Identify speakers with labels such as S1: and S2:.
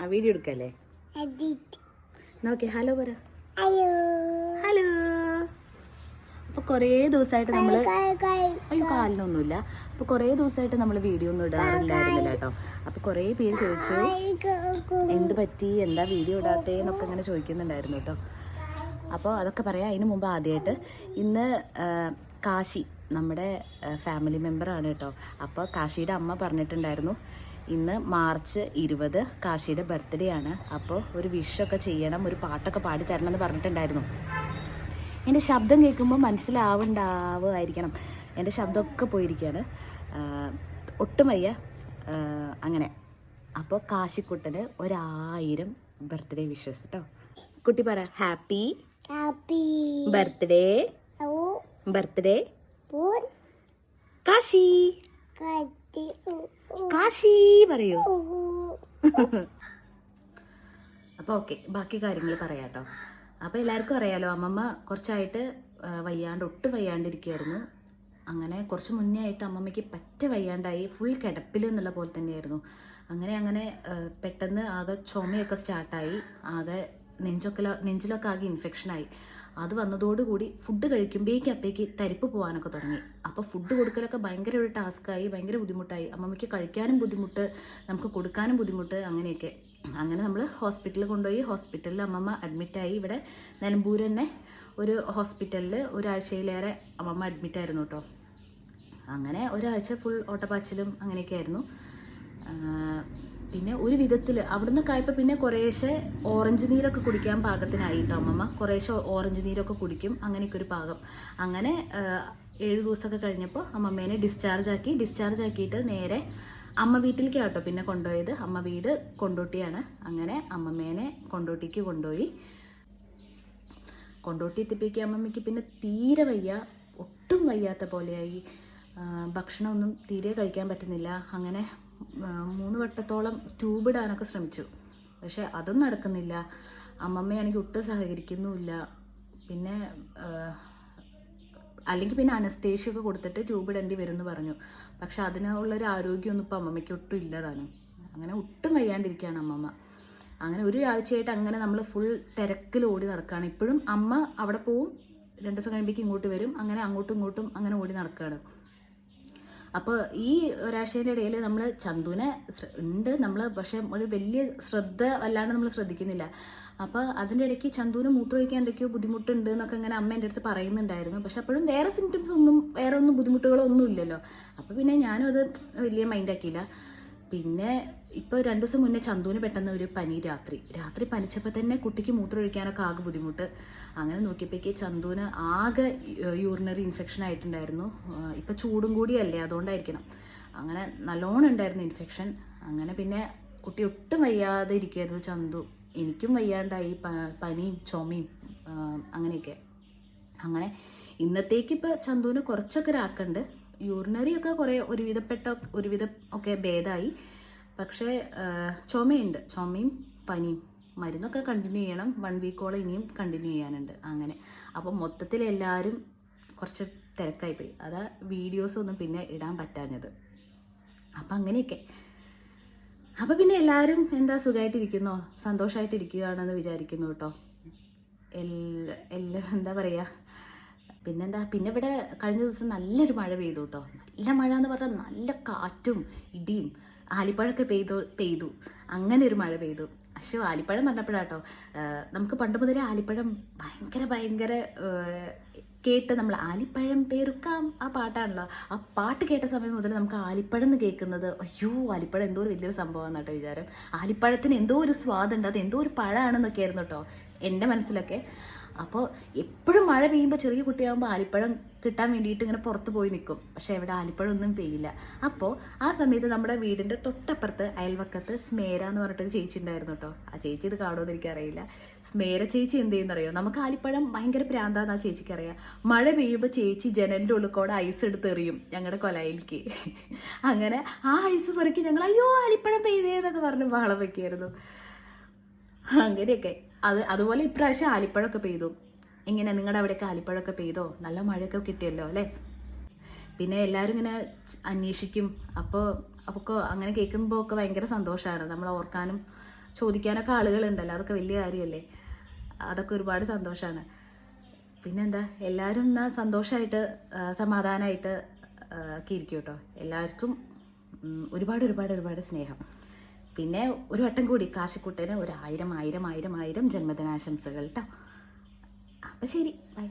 S1: ആ വീഡിയോ എടുക്കല്ലേ? നോക്കി ഹലോ പറ.
S2: ഹലോ.
S1: ഹലോ. അപ്പൊ കുറേ ദിവസമായിട്ട് നമ്മൾ അയ്യോ കാലിനൊന്നുമില്ല. അപ്പൊ കുറേ ദിവസമായിട്ട് നമ്മൾ വീഡിയോ ഒന്നും ഇടാറില്ലായിരുന്നില്ല കേട്ടോ. അപ്പൊ കുറേ പേര് ചോദിച്ചു എന്ത് പറ്റി? എന്താ വീഡിയോ ഇടാത്തേ? എന്നൊക്കെ ഇങ്ങനെ ചോദിക്കുന്നുണ്ടായിരുന്നു കേട്ടോ. അപ്പോൾ അതൊക്കെ പറയാം. അതിന് മുമ്പ് ആദ്യമായിട്ട് ഇന്ന് കാശി നമ്മുടെ ഫാമിലി മെമ്പറാണ് കേട്ടോ. അപ്പോൾ കാശിയുടെ അമ്മ പറഞ്ഞിട്ടുണ്ടായിരുന്നു ഇന്ന് മാർച്ച് ഇരുപത് കാശിയുടെ ബർത്ത്ഡേ ആണ്. അപ്പോൾ ഒരു വിഷൊക്കെ ചെയ്യണം ഒരു പാട്ടൊക്കെ പാടി തരണം എന്ന് പറഞ്ഞിട്ടുണ്ടായിരുന്നു. എന്റെ ശബ്ദം കേൾക്കുമ്പോൾ മനസ്സിലാവുണ്ടാവുമായിരിക്കണം. എന്റെ ശബ്ദമൊക്കെ പോയിരിക്കുകയാണ്. ഒട്ടും വയ്യ. അങ്ങനെ. അപ്പോൾ കാശിക്കുട്ടന് ഒരായിരം ബർത്ത്ഡേ വിഷസ് കേട്ടോ കുട്ടി പറ happy
S2: happy
S1: birthday. Birthday. Kashi.
S2: Kashi
S1: Kashi പറയൂ.
S2: അപ്പൊ
S1: അപ്പോൾ ഓക്കെ ബാക്കി കാര്യങ്ങൾ പറയാട്ടോ. അപ്പൊ അപ്പോൾ എല്ലാവർക്കും അറിയാലോ അമ്മമ്മ കുറച്ചായിട്ട് വയ്യാണ്ട് ഒട്ടും വയ്യാണ്ടിരിക്കുകയായിരുന്നു അങ്ങനെ കുറച്ച് മുന്നേ ആയിട്ട് അമ്മമ്മയ്ക്ക് പറ്റ വയ്യാണ്ടായി ഫുൾ കിടപ്പിൽ എന്നുള്ള പോലെ തന്നെയായിരുന്നു. അങ്ങനെ അങ്ങനെ പെട്ടെന്ന് ആകെ ചുമയൊക്കെ സ്റ്റാർട്ടായി ആകെ നെഞ്ചൊക്കെ നെഞ്ചിലൊക്കെ ആകെ ഇൻഫെക്ഷനായി അത് വന്നതോടുകൂടി ഫുഡ് കഴിക്കുമ്പോഴേക്കും അപ്പേക്ക് തരിപ്പ് പോകാനൊക്കെ തുടങ്ങി. അപ്പോൾ ഫുഡ് കൊടുക്കലൊക്കെ ഭയങ്കര ഒരു ടാസ്ക്കായി ഭയങ്കര ബുദ്ധിമുട്ടായി. അമ്മമ്മയ്ക്ക് കഴിക്കാനും ബുദ്ധിമുട്ട് നമുക്ക് കൊടുക്കാനും ബുദ്ധിമുട്ട് അങ്ങനെയൊക്കെ. അങ്ങനെ നമ്മൾ ഹോസ്പിറ്റലിൽ കൊണ്ടുപോയി ഹോസ്പിറ്റലിൽ അമ്മമ്മ അഡ്മിറ്റായി ഇവിടെ നിലമ്പൂർ തന്നെ ഒരു ഹോസ്പിറ്റലിൽ ഒരാഴ്ചയിലേറെ അമ്മമ്മ അഡ്മിറ്റായിരുന്നു കേട്ടോ അങ്ങനെ ഒരാഴ്ച ഫുൾ ഓട്ടപ്പാച്ചിലും അങ്ങനെയൊക്കെ ആയിരുന്നു. പിന്നെ ഒരു വിധത്തിൽ അവിടുന്ന് കായപ്പോൾ പിന്നെ കുറേശ്ശെ ഓറഞ്ച് നീരൊക്കെ കുടിക്കാൻ പാകത്തിനായി കേട്ടോ അമ്മമ്മ. കുറേശ്ശെ ഓറഞ്ച് നീരൊക്കെ കുടിക്കും അങ്ങനെയൊക്കെ ഒരു പാകം. അങ്ങനെ ഏഴു ദിവസമൊക്കെ കഴിഞ്ഞപ്പോൾ അമ്മമ്മേനെ ഡിസ്ചാർജ് ആക്കി. ഡിസ്ചാർജ് ആക്കിയിട്ട് നേരെ അമ്മ വീട്ടിലേക്ക് കേട്ടോ പിന്നെ കൊണ്ടുപോയത്. അമ്മ വീട് കൊണ്ടോട്ടിയാണ്. അങ്ങനെ അമ്മമ്മേനെ കൊണ്ടോട്ടിക്ക് കൊണ്ടുപോയി. കൊണ്ടോട്ടി എത്തിപ്പിക്കുക അമ്മമ്മയ്ക്ക് പിന്നെ തീരെ വയ്യ. ഒട്ടും വയ്യാത്ത പോലെയായി. ഭക്ഷണമൊന്നും തീരെ കഴിക്കാൻ പറ്റുന്നില്ല. അങ്ങനെ മൂന്ന് വട്ടത്തോളം ട്യൂബ് ഇടാനൊക്കെ ശ്രമിച്ചു. പക്ഷെ അതും നടക്കുന്നില്ല. അമ്മമ്മയാണെങ്കിൽ ഒട്ടും സഹകരിക്കുന്നുമില്ല. പിന്നെ അല്ലെങ്കിൽ പിന്നെ അനസ്തേഷ്യ കൊടുത്തിട്ട് ട്യൂബ് ഇടേണ്ടി വരും എന്ന് പറഞ്ഞു. പക്ഷെ അതിനുള്ളൊരു ആരോഗ്യമൊന്നും ഇപ്പം അമ്മമ്മയ്ക്ക് ഒട്ടും ഇല്ലതാണ്. അങ്ങനെ ഒട്ടും വയ്യാണ്ടിരിക്കുകയാണ് അമ്മമ്മ. അങ്ങനെ ഒരു ആഴ്ചയായിട്ട് അങ്ങനെ നമ്മൾ ഫുൾ തിരക്കിൽ ഓടി നടക്കുകയാണ്. ഇപ്പോഴും അമ്മ അവിടെ പോവും. രണ്ട് ദിവസം കഴിയുമ്പോഴേക്കും ഇങ്ങോട്ട് വരും. അങ്ങനെ അങ്ങോട്ടും ഇങ്ങോട്ടും അങ്ങനെ ഓടി നടക്കുകയാണ്. അപ്പോൾ ഈ ഒരാഴ്ചയുടെ ഇടയിൽ നമ്മൾ ചന്തുവിനെ ഉണ്ട് നമ്മൾ പക്ഷെ ഒരു വലിയ ശ്രദ്ധ അല്ലാണ്ട് നമ്മൾ ശ്രദ്ധിക്കുന്നില്ല. അപ്പോൾ അതിന്റെ ഇടയ്ക്ക് ചന്തുവിന് മൂത്രമൊഴിക്കാൻ എന്തൊക്കെയോ ബുദ്ധിമുട്ടുണ്ട് എന്നൊക്കെ ഇങ്ങനെ അമ്മ എന്റെ അടുത്ത് പറയുന്നുണ്ടായിരുന്നു. പക്ഷെ അപ്പോഴും വേറെ സിംറ്റംസ് ഒന്നും വേറെ ഒന്നും ബുദ്ധിമുട്ടുകളോ ഒന്നും ഇല്ലല്ലോ. അപ്പോൾ പിന്നെ ഞാനും അത് വലിയ മൈൻഡാക്കിയില്ല പിന്നെ ഇപ്പോൾ രണ്ടു ദിവസം മുന്നേ ചന്തുവിന് പെട്ടെന്ന് ഒരു പനി രാത്രി. രാത്രി പനിച്ചപ്പോൾ തന്നെ കുട്ടിക്ക് മൂത്രമൊഴിക്കാനൊക്കെ ആകെ ബുദ്ധിമുട്ട്. അങ്ങനെ നോക്കിയപ്പോഴേക്ക് ചന്തുവിന് ആകെ യൂറിനറി ഇൻഫെക്ഷൻ ആയിട്ടുണ്ടായിരുന്നു. ഇപ്പൊ ചൂടും കൂടിയല്ലേ അതുകൊണ്ടായിരിക്കണം. അങ്ങനെ നല്ലോണം ഉണ്ടായിരുന്നു ഇൻഫെക്ഷൻ അങ്ങനെ പിന്നെ കുട്ടി ഒട്ടും വയ്യാതെ ഇരിക്കുകയായിരുന്നു ചന്തു. എനിക്കും വയ്യാണ്ടായി പനിയും ചുമയും അങ്ങനെയൊക്കെ. അങ്ങനെ ഇന്നത്തേക്ക് ഇപ്പൊ ചന്തുവിന് കുറച്ചൊക്കെ രാക്കുണ്ട് യൂറിനറി ഒക്കെ കുറേ ഒരുവിധപ്പെട്ട ഒരുവിധം ഒക്കെ ഭേദമായി പക്ഷേ ചുമയുണ്ട്. ചുമയും പനിയും. മരുന്നൊക്കെ കണ്ടിന്യൂ ചെയ്യണം. വൺ വീക്കോളം ഇനിയും കണ്ടിന്യൂ ചെയ്യാനുണ്ട്. അങ്ങനെ. അപ്പം മൊത്തത്തിൽ എല്ലാവരും കുറച്ച് തിരക്കായിപ്പോയി. അതാ വീഡിയോസ് ഒന്നും പിന്നെ ഇടാൻ പറ്റാഞ്ഞത്. അപ്പം അങ്ങനെയൊക്കെ. അപ്പം പിന്നെ എല്ലാവരും എന്താ സുഖമായിട്ടിരിക്കുന്നോ സന്തോഷമായിട്ടിരിക്കുകയാണെന്ന് വിചാരിക്കുന്നു കേട്ടോ. എല്ലാം എന്താ പറയുക പിന്നെന്താ പിന്നെ ഇവിടെ കഴിഞ്ഞ ദിവസം നല്ലൊരു മഴ പെയ്തു കേട്ടോ നല്ല മഴ എന്ന് പറഞ്ഞാൽ നല്ല കാറ്റും ഇടിയും ആലിപ്പഴമൊക്കെ പെയ്തു പെയ്തു. അങ്ങനെ ഒരു മഴ പെയ്തു. പക്ഷെ ആലിപ്പഴം പറഞ്ഞപ്പോഴാട്ടോ നമുക്ക് പണ്ട് മുതലേ ആലിപ്പഴം ഭയങ്കര ഭയങ്കര കേട്ട് നമ്മൾ ആലിപ്പഴം പേരുക്കാം ആ പാട്ടാണല്ലോ. ആ പാട്ട് കേട്ട സമയം മുതൽ നമുക്ക് ആലിപ്പഴം എന്ന് കേൾക്കുന്നത് അയ്യോ ആലിപ്പഴം എന്തോ ഒരു വലിയൊരു സംഭവം കേട്ടോ വിചാരം. ആലിപ്പഴത്തിന് എന്തോ ഒരു സ്വാദുണ്ട് അത് എന്തോ ഒരു പഴമാണെന്നൊക്കെ ആയിരുന്നു കേട്ടോ എന്റെ മനസ്സിലൊക്കെ. അപ്പോൾ എപ്പോഴും മഴ പെയ്യുമ്പോൾ ചെറിയ കുട്ടിയാകുമ്പോൾ ആലിപ്പഴം കിട്ടാൻ വേണ്ടിയിട്ട് ഇങ്ങനെ പുറത്ത് പോയി നിൽക്കും പക്ഷേ ഇവിടെ ആലിപ്പഴം ഒന്നും പെയ്യില്ല. അപ്പോൾ ആ സമയത്ത് നമ്മുടെ വീടിന്റെ തൊട്ടപ്പുറത്ത് അയൽവക്കത്ത് സ്മേര എന്ന് പറഞ്ഞിട്ടൊരു ചേച്ചി ഉണ്ടായിരുന്നു കേട്ടോ ആ ചേച്ചി ഇത് കാണുമെന്ന് എനിക്കറിയില്ല. സ്മേര ചേച്ചി എന്ത് ചെയ്യുന്നറിയോ? നമുക്ക് ആലിപ്പഴം ഭയങ്കര പ്രാന്താന്ന് ആ ചേച്ചിക്ക് അറിയാം. മഴ പെയ്യുമ്പോൾ ചേച്ചി ജനലിന്റെ ഉള്ളിൽ ഐസ് എടുത്ത് എറിയും ഞങ്ങളുടെ കൊലയിലേക്ക്. അങ്ങനെ ആ ഐസ് പെറുക്കി ഞങ്ങൾ അയ്യോ ആലിപ്പഴം പെയ്തേന്നൊക്കെ പറഞ്ഞ് ബഹളം വയ്ക്കായിരുന്നു അങ്ങനെയൊക്കെ. അത് അതുപോലെ ഇപ്രാവശ്യം ആലിപ്പഴമൊക്കെ പെയ്തു. എങ്ങനെ? നിങ്ങളുടെ അവിടെയൊക്കെ ആലിപ്പഴമൊക്കെ പെയ്തോ? നല്ല മഴയൊക്കെ കിട്ടിയല്ലോ അല്ലേ? പിന്നെ എല്ലാവരും ഇങ്ങനെ അന്വേഷിക്കും. അപ്പോൾ അപ്പോൾ അങ്ങനെ കേൾക്കുമ്പോൾ ഒക്കെ ഭയങ്കര സന്തോഷമാണ് നമ്മൾ ഓർക്കാനും ചോദിക്കാനൊക്കെ ആളുകളുണ്ടല്ലോ. അതൊക്കെ വലിയ കാര്യമല്ലേ അതൊക്കെ ഒരുപാട് സന്തോഷമാണ് പിന്നെന്താ? എല്ലാവരും എന്നാ സന്തോഷമായിട്ട് സമാധാനമായിട്ട് ഒക്കെ ഇരിക്കും കേട്ടോ. എല്ലാവർക്കും ഒരുപാട് ഒരുപാട് ഒരുപാട് സ്നേഹം. പിന്നെ ഒരു വട്ടം കൂടി കാശിക്കുട്ടന് ഒരു ആയിരം ആയിരം ആയിരം ആയിരം ജന്മദിനാശംസകൾ കേട്ടോ അപ്പം ശരി ബൈ